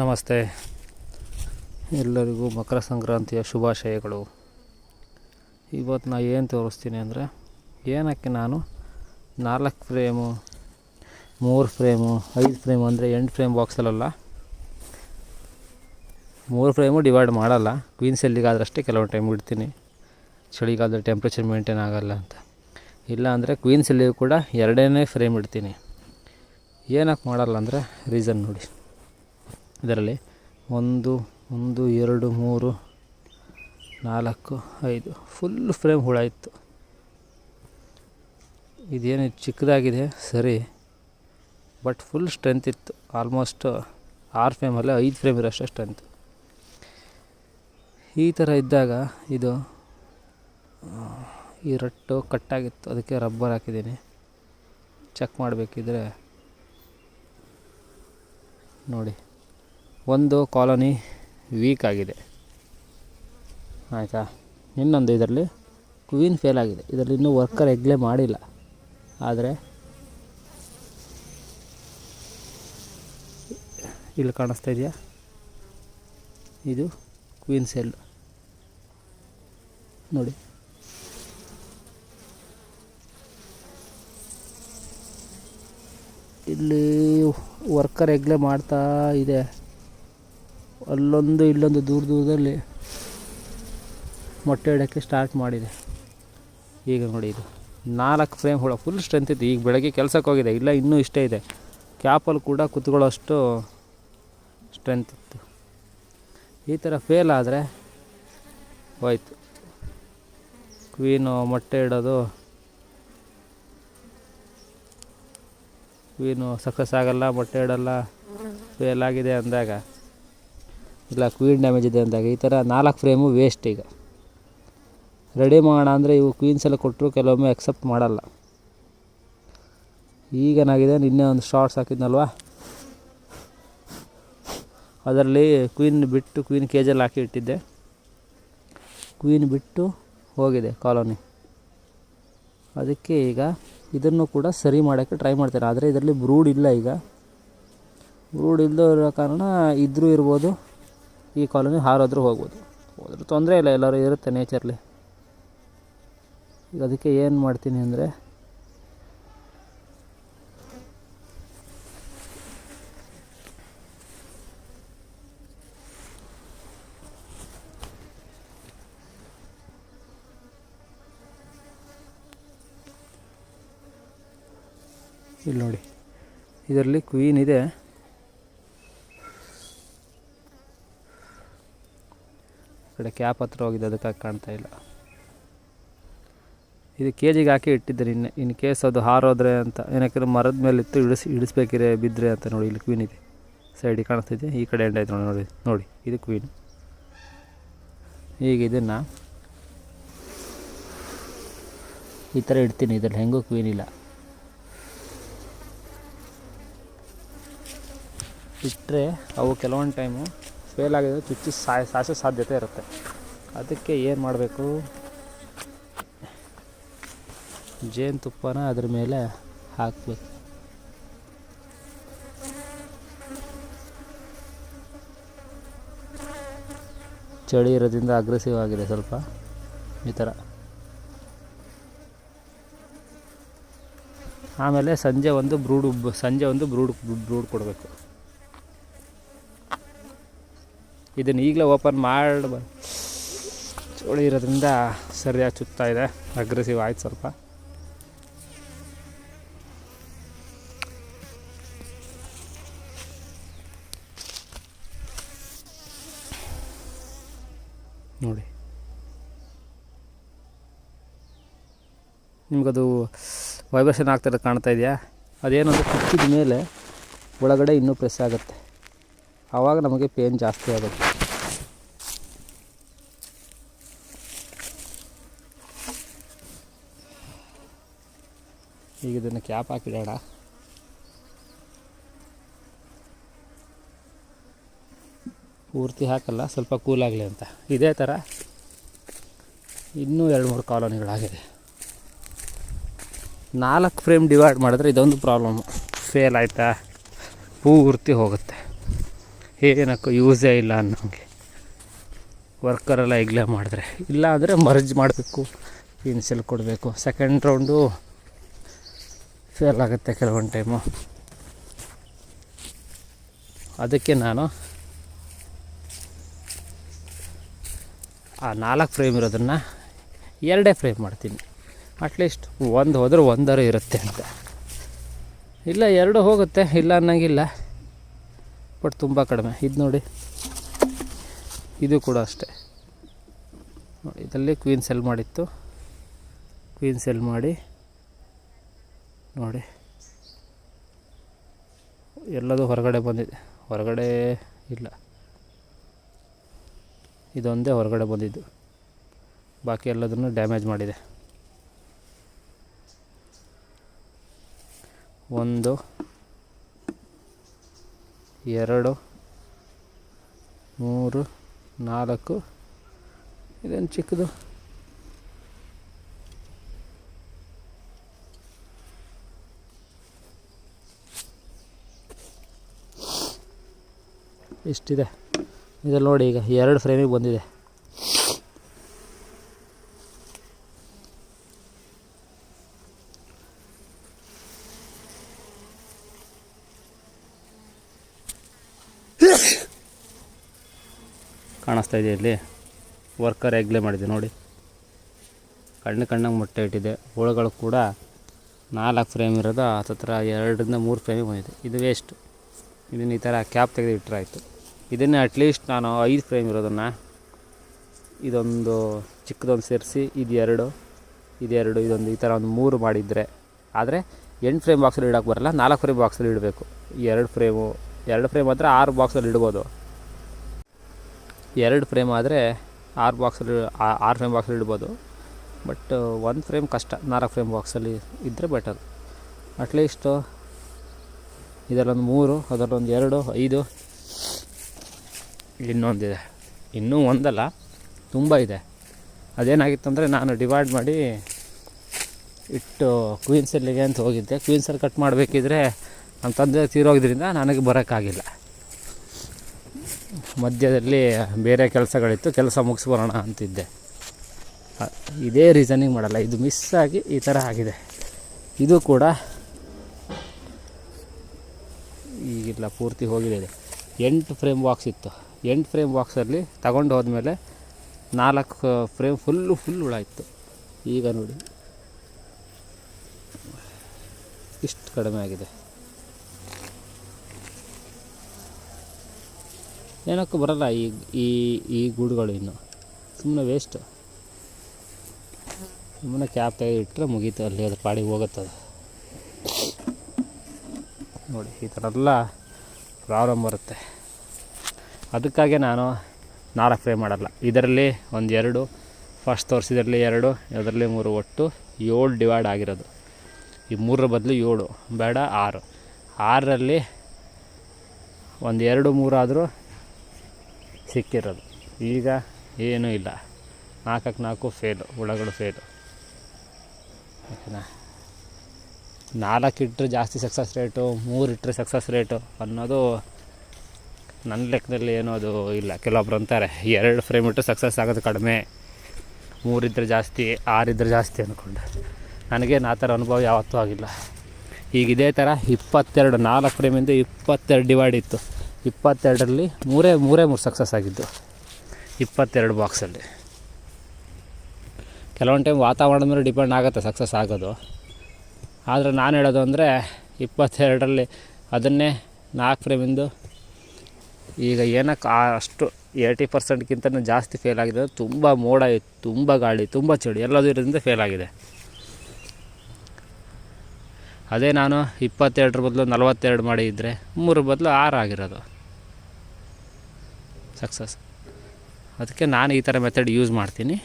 ನಮಸ್ತೆ. ಎಲ್ಲರಿಗೂ ಮಕರ ಸಂಕ್ರಾಂತಿಯ ಶುಭಾಶಯಗಳು. ಇವತ್ತು ನಾ ಏನು ತೋರಿಸ್ತೀನಿ ಅಂದರೆ, ಏನಕ್ಕೆ ನಾನು ನಾಲ್ಕು ಫ್ರೇಮು ಮೂರು ಫ್ರೇಮು ಐದು ಫ್ರೇಮು ಅಂದರೆ ಎಂಟು ಫ್ರೇಮ್ ಬಾಕ್ಸಲ್ಲ ಮೂರು ಫ್ರೇಮು ಡಿವೈಡ್ ಮಾಡಲ್ಲ. ಕ್ವೀನ್ ಸೆಲ್ಲಿಗಾದ್ರಷ್ಟೇ ಕೆಲವೊಂದು ಟೈಮ್ ಇಡ್ತೀನಿ. ಚಳಿಗಾಲದಲ್ಲಿ ಟೆಂಪ್ರೇಚರ್ ಮೇಂಟೈನ್ ಆಗಲ್ಲ ಅಂತ. ಇಲ್ಲ ಅಂದರೆ ಕ್ವೀನ್ ಸೆಲ್ಲಿಗೂ ಕೂಡ ಎರಡನೇ ಫ್ರೇಮ್ ಇಡ್ತೀನಿ. ಏನಕ್ಕೆ ಮಾಡಲ್ಲ ಅಂದರೆ ರೀಸನ್ ನೋಡಿ. ಇದರಲ್ಲಿ ಒಂದು ಒಂದು, ಎರಡು, ಮೂರು, ನಾಲ್ಕು, ಐದು. ಫುಲ್ ಫ್ರೇಮ್ ಹುಳ ಇತ್ತು. ಇದೇನು ಚಿಕ್ಕದಾಗಿದೆ? ಸರಿ. ಬಟ್ ಫುಲ್ ಸ್ಟ್ರೆಂತ್ ಇತ್ತು. ಆಲ್ಮೋಸ್ಟ್ ಆರು ಫ್ರೇಮಲ್ಲಿ ಐದು ಫ್ರೇಮ್ ಇರೋಷ್ಟು ಸ್ಟ್ರೆಂತ್ ಈ ಥರ ಇದ್ದಾಗ ಇದು, ಈ ರಟ್ಟು ಕಟ್ಟಾಗಿತ್ತು ಅದಕ್ಕೆ ರಬ್ಬರ್ ಹಾಕಿದ್ದೀನಿ. ಚೆಕ್ ಮಾಡಬೇಕಿದ್ರೆ ನೋಡಿ. ಒಂದು ಕಾಲೋನಿ ವೀಕ್ ಆಗಿದೆ. ಆಯಿತಾ? ಇನ್ನೊಂದು ಇದರಲ್ಲಿ ಕ್ವೀನ್ ಫೇಲ್ ಆಗಿದೆ. ಇದರಲ್ಲಿ ಇನ್ನೂ ವರ್ಕರ್ ಎಗ್ಲೇ ಮಾಡಿಲ್ಲ. ಆದರೆ ಇಲ್ಲಿ ಕಾಣಿಸ್ತಾ ಇದೆಯಾ? ಇದು ಕ್ವೀನ್ ಸೆಲ್. ನೋಡಿ. ಇಲ್ಲಿ ವರ್ಕರ್ ಎಗ್ಲೆ ಮಾಡ್ತಾ ಇದೆ. ಅಲ್ಲೊಂದು ಇಲ್ಲೊಂದು ದೂರ ದೂರದಲ್ಲಿ ಮೊಟ್ಟೆ ಇಡೋಕ್ಕೆ ಸ್ಟಾರ್ಟ್ ಮಾಡಿದೆ. ಈಗ ನೋಡಿ ಇದು. ನಾಲ್ಕು ಫ್ರೇಮ್ ಹುಳ ಫುಲ್ ಸ್ಟ್ರೆಂತ್ ಇತ್ತು. ಈಗ ಬೆಳಗ್ಗೆ ಕೆಲಸಕ್ಕೆ ಹೋಗಿದೆ. ಇಲ್ಲ, ಇನ್ನೂ ಇಷ್ಟೇ ಇದೆ. ಕ್ಯಾಪಲ್ಲಿ ಕೂಡ ಕುತ್ಕೊಳ್ಳೋಷ್ಟು ಸ್ಟ್ರೆಂತ್ ಇತ್ತು. ಈ ಥರ ಫೇಲ್ ಆದರೆ ಹೋಯ್ತು. ಕ್ವೀನು ಮೊಟ್ಟೆ ಇಡೋದು ಕ್ವೀನು ಸಕ್ಸಸ್ ಆಗಲ್ಲ, ಮೊಟ್ಟೆ ಇಡೋಲ್ಲ ಫೇಲ್ ಆಗಿದೆ ಅಂದಾಗ ಇಲ್ಲ ಕ್ವೀನ್ ಡ್ಯಾಮೇಜ್ ಇದೆ ಅಂದಾಗ ಈ ಥರ ನಾಲ್ಕು ಫ್ರೇಮು ವೇಸ್ಟ್ ಈಗ. ರೆಡಿ ಮಾಡೋಣ ಅಂದರೆ ಇವು ಕ್ವೀನ್ಸ್ ಎಲ್ಲ ಕೊಟ್ಟರು ಕೆಲವೊಮ್ಮೆ ಅಕ್ಸೆಪ್ಟ್ ಮಾಡಲ್ಲ. ಈಗೇನಾಗಿದೆ ನಿನ್ನೆ ಒಂದು ಶಾರ್ಟ್ಸ್ ಹಾಕಿದ್ನಲ್ವಾ? ಅದರಲ್ಲಿ ಕ್ವೀನ್ ಬಿಟ್ಟು ಕ್ವೀನ್ ಕೇಜಲ್ಲಿ ಹಾಕಿ ಇಟ್ಟಿದ್ದೆ. ಕ್ವೀನ್ ಬಿಟ್ಟು ಹೋಗಿದೆ ಕಾಲೋನಿ ಅದಕ್ಕೆ ಈಗ ಇದನ್ನು ಕೂಡ ಸರಿ ಮಾಡೋಕ್ಕೆ ಟ್ರೈ ಮಾಡ್ತೇನೆ ಆದರೆ ಇದರಲ್ಲಿ ಬ್ರೂಡ್ ಇಲ್ಲ ಈಗ. ಬ್ರೂಡ್ ಇಲ್ಲದೆ ಇರೋ ಕಾರಣ ಇದ್ದರೂ ಇರ್ಬೋದು. ಈ ಕಾಲೋನಿ ಹಾರಾದರೂ ಹೋಗ್ಬೋದು. ಹೋದ್ರೂ ತೊಂದರೆ ಇಲ್ಲ, ಎಲ್ಲರೂ ಇರುತ್ತೆ ನೇಚರ್ಲಿ. ಈಗ ಅದಕ್ಕೆ ಏನು ಮಾಡ್ತೀನಿ ಅಂದರೆ, ಇಲ್ಲಿ ನೋಡಿ, ಇದರಲ್ಲಿ ಕ್ವೀನ್ ಇದೆ. ಕಡೆ ಕ್ಯಾಪ್ ಹತ್ರ ಹೋಗಿದೆ ಅದಕ್ಕಾಗಿ ಕಾಣ್ತಾ ಇಲ್ಲ. ಇದು ಕೆ ಜಿಗೆ ಹಾಕಿ ಇಟ್ಟಿದ್ದೆ ಇನ್ನು, ಇನ್ ಕೇಸ್ ಅದು ಹಾರೋದ್ರೆ ಅಂತ. ಏನಕ್ಕೆ ಮರದ ಮೇಲೆ ಇತ್ತು ಇಳಿಸಿ ಬಿದ್ರೆ ಬಿದ್ದರೆ ಅಂತ ನೋಡಿ, ಇಲ್ಲಿ ಕ್ವೀನ್ ಇದೆ. ಸೈಡಿಗೆ ಕಾಣಿಸ್ತಿದೆ ಈ ಕಡೆ ಎಂಡ್ ಆಯ್ತು ನೋಡಿ ನೋಡಿ ನೋಡಿ, ಇದು ಕ್ವೀನ್ ಈಗ ಇದನ್ನು ಈ ಥರ ಇಡ್ತೀನಿ, ಇದ್ರಲ್ಲಿ ಹೆಂಗೂ ಕ್ವೀನ್ ಇಲ್ಲ. ಇಟ್ಟರೆ ಅವು ಕೆಲವೊಂದು ಟೈಮು ಫೇಲ್ ಚುಚ್ಚಿ ಸಾಯ ಸಾಸೋ ಸಾಧ್ಯತೆ ಇರುತ್ತೆ. ಅದಕ್ಕೆ ಏನು ಮಾಡಬೇಕು? ಜೇನುತುಪ್ಪನ ಅದ್ರ ಮೇಲೆ ಹಾಕಬೇಕು. ಚಳಿ ಇರೋದ್ರಿಂದ ಅಗ್ರೆಸಿವ್ ಆಗಿದೆ ಸ್ವಲ್ಪ. ಈ ಥರ ಆಮೇಲೆ ಸಂಜೆ ಒಂದು ಬ್ರೂಡ್ ಸಂಜೆ ಒಂದು ಬ್ರೂಡ್ ಬ್ರೂಡ್ ಕೊಡಬೇಕು. ಇದನ್ನು ಈಗಲೇ ಓಪನ್ ಮಾಡಬ ಚೋಳಿ ಇರೋದ್ರಿಂದ ಸರಿಯಾಗಿ ಚುತ್ತಾ ಇದೆ. ಅಗ್ರೆಸಿವ್ ಆಯ್ತು ಸ್ವಲ್ಪ. ನೋಡಿ. ನಿಮಗದು ವೈಬ್ರೇಷನ್ ಆಗ್ತಿರೋದು ಕಾಣ್ತಾ ಇದೆಯಾ? ಅದೇನಂದ್ರೆ ಕುಚ್ಚಿದ ಮೇಲೆ ಒಳಗಡೆ ಇನ್ನೂ ಪ್ರೆಸ್ ಆಗುತ್ತೆ. ಆವಾಗ ನಮಗೆ ಪೇನ್ ಜಾಸ್ತಿ ಆಗುತ್ತೆ. ಈಗ ಇದನ್ನು ಕ್ಯಾಪ್ ಹಾಕಿಡೋಣ. ಪೂರ್ತಿ ಹಾಕಲ್ಲ, ಸ್ವಲ್ಪ ಕೂಲಾಗಲಿ ಅಂತ. ಇದೇ ಥರ ಇನ್ನೂ ಎರಡು ಮೂರು ಕಾಲೋನಿಗಳಾಗಿದೆ. ನಾಲ್ಕು ಫ್ರೇಮ್ ಡಿವೈಡ್ ಮಾಡಿದ್ರೆ ಇದೊಂದು ಪ್ರಾಬ್ಲಮ್ ಫೇಲ್ ಆಯಿತಾ? ಪೂರ್ತಿ ಹೋಗುತ್ತೆ. ಏನಕ್ಕೂ ಯೂಸೇ ಇಲ್ಲ ಅನ್ನೋಂಗೆ. ವರ್ಕರೆಲ್ಲ ಈಗಲೇ ಮಾಡಿದ್ರೆ. ಇಲ್ಲ ಅಂದರೆ ಮರ್ಜ್ ಮಾಡಬೇಕು ಇನ್ಸೆಲ್ ಕೊಡಬೇಕು. ಸೆಕೆಂಡ್ ರೌಂಡು ಫೇಲ್ ಆಗುತ್ತೆ ಕೆಲವೊಂದು ಟೈಮು ಅದಕ್ಕೆ ನಾನು ಆ ನಾಲ್ಕು ಫ್ರೇಮ್ ಇರೋದನ್ನು ಎರಡೇ ಫ್ರೇಮ್ ಮಾಡ್ತೀನಿ. ಅಟ್ಲೀಸ್ಟ್ ಒಂದು ಹೋದ್ರೆ ಒಂದರೂ ಇರುತ್ತೆ ಅಂತ. ಇಲ್ಲ, ಎರಡು ಹೋಗುತ್ತೆ, ಇಲ್ಲ ಅನ್ನಂಗಿಲ್ಲ. ಬಟ್ ತುಂಬ ಕಡಿಮೆ. ಇದು ನೋಡಿ. ಇದು ಕೂಡ ಅಷ್ಟೇ. ಇದರಲ್ಲಿ ಕ್ವೀನ್ ಸೆಲ್ ಮಾಡಿತ್ತು. ಕ್ವೀನ್ ಸೆಲ್ ಮಾಡಿ. ನೋಡಿ. ಎಲ್ಲದೂ ಹೊರಗಡೆ ಬಂದಿದೆ. ಹೊರಗಡೆ ಇಲ್ಲ. ಇದೊಂದೇ ಹೊರಗಡೆ ಬಂದಿದ್ದು. ಬಾಕಿ ಎಲ್ಲದನ್ನು ಡ್ಯಾಮೇಜ್ ಮಾಡಿದೆ. ಒಂದು ಎರಡು ಮೂರು ನಾಲ್ಕು. ಇದೇನು ಚಿಕ್ಕದು? ಇಷ್ಟಿದೆ. ಇದ್ರಲ್ಲಿ ನೋಡಿ ಈಗ ಎರಡು ಫ್ರೇಮಿಗೆ ಬಂದಿದೆ. ಕಾಣಿಸ್ತಾ ಇದೆ ಇಲ್ಲಿ. ವರ್ಕರ್ ಎಗ್ಲೇ ಮಾಡಿದೆ ನೋಡಿ. ಕಣ್ಣು ಕಣ್ಣಂಗೆ ಮೊಟ್ಟೆ ಇಟ್ಟಿದೆ. ಹುಳುಗಳು ಕೂಡ ನಾಲ್ಕು ಫ್ರೇಮ್ ಇರೋದು, ಹತ್ತತ್ರ ಎರಡರಿಂದ ಮೂರು ಫ್ರೇಮಿಗೆ ಬಂದಿದೆ. ಇದು ವೇಸ್ಟ್ ಇದನ್ನು ಈ ಥರ ಕ್ಯಾಪ್ ತೆಗೆದು ಇಟ್ಟರಾಯಿತು ಇದನ್ನೇ ಅಟ್ಲೀಸ್ಟ್ ನಾನು ಐದು ಫ್ರೇಮ್ ಇರೋದನ್ನು ಇದೊಂದು ಚಿಕ್ಕದೊಂದು ಸೇರಿಸಿ ಇದು ಎರಡು ಇದೆರಡು, ಇದೊಂದು ಈ ಥರ ಒಂದು ಮೂರು ಮಾಡಿದರೆ. ಆದರೆ ಎಂಟು ಫ್ರೇಮ್ ಬಾಕ್ಸಲ್ಲಿ ಇಡೋಕ್ಕೆ ಬರಲ್ಲ, ನಾಲ್ಕು ಫ್ರೇಮ್ ಬಾಕ್ಸಲ್ಲಿ ಇಡಬೇಕು. ಎರಡು ಫ್ರೇಮು ಎರಡು ಫ್ರೇಮ್ ಹತ್ರ ಆರು ಬಾಕ್ಸಲ್ಲಿ ಇಡ್ಬೋದು. ಎರಡು ಫ್ರೇಮ್ ಆದರೆ ಆರು ಬಾಕ್ಸಲ್ಲಿ ಆರು ಫ್ರೇಮ್ ಬಾಕ್ಸಲ್ಲಿ ಇಡ್ಬೋದು. ಬಟ್, ಒಂದು ಫ್ರೇಮ್ ಕಷ್ಟ, ನಾಲ್ಕು ಫ್ರೇಮ್ ಬಾಕ್ಸಲ್ಲಿ ಇದ್ದರೆ ಬೆಟರ್. ಅಟ್ಲೀಸ್ಟು ಇದರಲ್ಲೊಂದು ಮೂರು, ಅದರಲ್ಲೊಂದು ಎರಡು, ಐದು, ಇನ್ನೊಂದಿದೆ. ಇನ್ನೂ ಒಂದಲ್ಲ, ತುಂಬ ಇದೆ. ಅದೇನಾಗಿತ್ತು ಅಂದರೆ ನಾನು ಡಿವೈಡ್ ಮಾಡಿ ಇಟ್ಟು ಕ್ವೀನ್ಸಲ್ಲಿಗೆ ಅಂತ ಹೋಗಿದ್ದೆ. ಕ್ವೀನ್ಸಲ್ಲಿ ಸೆಲ್ ಕಟ್ ಮಾಡಬೇಕಿದ್ರೆ ನಮ್ಮ ತಂದೆ ತೀರೋಗಿದ್ರಿಂದ ನನಗೆ ಬರೋಕ್ಕಾಗಿಲ್ಲ. ಮಧ್ಯದಲ್ಲಿ ಬೇರೆ ಕೆಲಸಗಳಿತ್ತು, ಕೆಲಸ ಮುಗಿಸ್ಬರೋಣ ಅಂತಿದ್ದೆ. ಇದೇ ರೀಸನಿಂಗ್ ಮಾಡಲ್ಲ, ಇದು ಮಿಸ್ ಆಗಿ ಈ ಥರ ಆಗಿದೆ. ಇದು ಕೂಡ ಈಗಿಲ್ಲ, ಪೂರ್ತಿ ಹೋಗಿದೆ ಇದೆ. ಎಂಟು ಫ್ರೇಮ್ ಬಾಕ್ಸ್ ಇತ್ತು. ಎಂಟು ಫ್ರೇಮ್ ಬಾಕ್ಸಲ್ಲಿ ತಗೊಂಡು ಹೋದ್ಮೇಲೆ ನಾಲ್ಕು ಫ್ರೇಮ್ ಫುಲ್ಲು ಫುಲ್ ಉಳಾಯಿತು ಈಗ ನೋಡಿ. ಇಷ್ಟು ಕಡಿಮೆ ಆಗಿದೆ. ಏನಕ್ಕೂ ಬರಲ್ಲ ಈ ಈ ಈ ಗೂಡುಗಳು ಇನ್ನು. ಸುಮ್ಮನೆ ವೇಸ್ಟು ಸುಮ್ಮನೆ ಕ್ಯಾಪ್ ಇಟ್ಟರೆ ಮುಗೀತು, ಅಲ್ಲಿ ಅದ್ರ ಪಾಡಿಗೆ ಹೋಗುತ್ತದು. ನೋಡಿ, ಈ ಥರ ಎಲ್ಲ ಪ್ರಾಬ್ಲಮ್ ಬರುತ್ತೆ. ಅದಕ್ಕಾಗೆ ನಾನು ನಾಲ್ಕು ಫ್ರೈ ಮಾಡಲ್ಲ. ಇದರಲ್ಲಿ ಒಂದು ಎರಡು ಫಸ್ಟ್ ತೋರಿಸಿದ್ರಲ್ಲಿ ಎರಡು, ಇದರಲ್ಲಿ ಮೂರು ಒಟ್ಟು ಏಳು ಡಿವೈಡ್ ಆಗಿರೋದು. ಈ ಮೂರರ ಬದಲು ಏಳು, ಬೇಡ ಆರು. ಆರರಲ್ಲಿ ಒಂದು ಎರಡು ಮೂರಾದರೂ ಸಿಕ್ಕಿರೋದು. ಈಗ ಏನೂ ಇಲ್ಲ. ನಾಲ್ಕಕ್ಕೆ ನಾಲ್ಕು ಫೇಲು ಹುಳಗಳು ಫೇಲು ಓಕೆನಾ? ನಾಲ್ಕು ಇಟ್ಟರೆ ಜಾಸ್ತಿ ಸಕ್ಸಸ್ ರೇಟು ಮೂರು ಇಟ್ಟರೆ ಸಕ್ಸಸ್ ರೇಟು ಅನ್ನೋದು ನನ್ನ ಲೆಕ್ಕದಲ್ಲಿ ಏನೂ ಅದು ಇಲ್ಲ. ಕೆಲವೊಬ್ರು ಅಂತಾರೆ, ಎರಡು ಫ್ರೇಮ್ ಇಟ್ಟರೆ ಸಕ್ಸಸ್ ಆಗೋದು ಕಡಿಮೆ. ಮೂರಿದ್ರೆ ಜಾಸ್ತಿ ಆರಿದ್ರೆ ಜಾಸ್ತಿ ಅಂದ್ಕೊಂಡು ನನಗೇನು ಆ ಥರ ಅನುಭವ ಯಾವತ್ತೂ ಆಗಿಲ್ಲ. ಈಗ ಇದೇ ಥರ ಇಪ್ಪತ್ತೆರಡು, ನಾಲ್ಕು ಫ್ರೇಮಿಂದ ಇಪ್ಪತ್ತೆರಡು ಡಿವೈಡ್ ಇತ್ತು. ಇಪ್ಪತ್ತೆರಡರಲ್ಲಿ ಮೂರೇ ಮೂರೇ ಮೂರು ಸಕ್ಸಸ್ ಆಗಿದ್ದು. ಇಪ್ಪತ್ತೆರಡು ಬಾಕ್ಸಲ್ಲಿ ಕೆಲವೊಂದು ಟೈಮ್ ವಾತಾವರಣದ ಮೇಲೆ ಡಿಪೆಂಡ್ ಆಗುತ್ತೆ ಸಕ್ಸಸ್ ಆಗೋದು. ಆದರೆ ನಾನು ಹೇಳೋದು ಅಂದರೆ ಇಪ್ಪತ್ತೆರಡರಲ್ಲಿ ಅದನ್ನೇ ನಾಲ್ಕು ಫ್ರೇಮಿಂದು ಈಗ ಏನಕ್ಕೆ ಅಷ್ಟು ಏಯ್ಟಿ ಪರ್ಸೆಂಟ್ಗಿಂತ ಜಾಸ್ತಿ ಫೇಲ್ ಆಗಿದೆ ತುಂಬ ಮೋಡ ಇತ್ತು ತುಂಬ ಗಾಳಿ ತುಂಬ ಚಳಿ ಎಲ್ಲದೂ ಇರೋದ್ರಿಂದ ಫೇಲ್ ಆಗಿದೆ. ಅದೇ ನಾನು ಇಪ್ಪತ್ತೆರಡರ ಬದಲು ನಲವತ್ತೆರಡು ಮಾಡಿದರೆ ಮೂರು ಬದಲು ಆರು ಆಗಿರೋದು. ಸಕ್ಸಸ್ ಅದಕ್ಕೆ ನಾನು ಈ ಥರ ಮೆಥಡ್ ಯೂಸ್ ಮಾಡ್ತೀನಿ.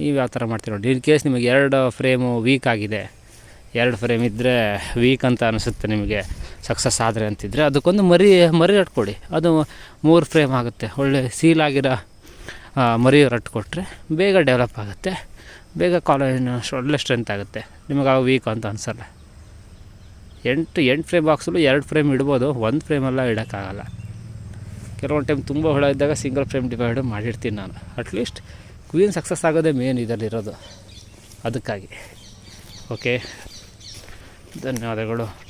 ನೀವು ಯಾವ ಥರ ಮಾಡ್ತೀರ ನೋಡಿ ಇನ್ ಕೇಸ್ ನಿಮಗೆ ಎರಡು ಫ್ರೇಮು ವೀಕ್ ಆಗಿದೆ, ಎರಡು ಫ್ರೇಮ್ ಇದ್ದರೆ ವೀಕ್ ಅಂತ ಅನಿಸುತ್ತೆ ನಿಮಗೆ ಸಕ್ಸಸ್ ಆದರೆ ಅಂತಿದ್ರೆ ಅದಕ್ಕೊಂದು ಮರಿ ಮರಿ ರಟ್ಕೊಡಿ ಅದು ಮೂರು ಫ್ರೇಮ್ ಆಗುತ್ತೆ. ಒಳ್ಳೆ ಸೀಲ್ ಆಗಿರೋ ಮರಿ ರಟ್ಟು ಕೊಟ್ಟರೆ ಬೇಗ ಡೆವಲಪ್ ಆಗುತ್ತೆ. ಬೇಗ ಕಾಲೇಜಿನ ಒಳ್ಳೆ ಸ್ಟ್ರೆಂತ್ ಆಗುತ್ತೆ. ನಿಮಗೆ ಆ ವೀಕ್ ಅಂತ ಅನಿಸಲ್ಲ. ಎಂಟು ಎಂಟು ಫ್ರೇಮ್ ಬಾಕ್ಸಲ್ಲೂ ಎರಡು ಫ್ರೇಮ್ ಇಡ್ಬೋದು. ಒಂದು ಫ್ರೇಮೆಲ್ಲ ಇಡೋಕ್ಕಾಗಲ್ಲ. ಕೆಲವೊಂದು ಟೈಮ್ ತುಂಬ ಹುಳ ಇದ್ದಾಗ ಸಿಂಗಲ್ ಫ್ರೇಮ್ ಡಿವೈಡ್ ಮಾಡಿರ್ತೀನಿ ನಾನು. ಅಟ್ಲೀಸ್ಟ್ ಕ್ವೀನ್ ಸಕ್ಸಸ್ ಆಗೋದೇ ಮೇನ್ ಇದರಲ್ಲಿರೋದು. ಅದಕ್ಕಾಗಿ. ಓಕೆ ಧನ್ಯವಾದಗಳು.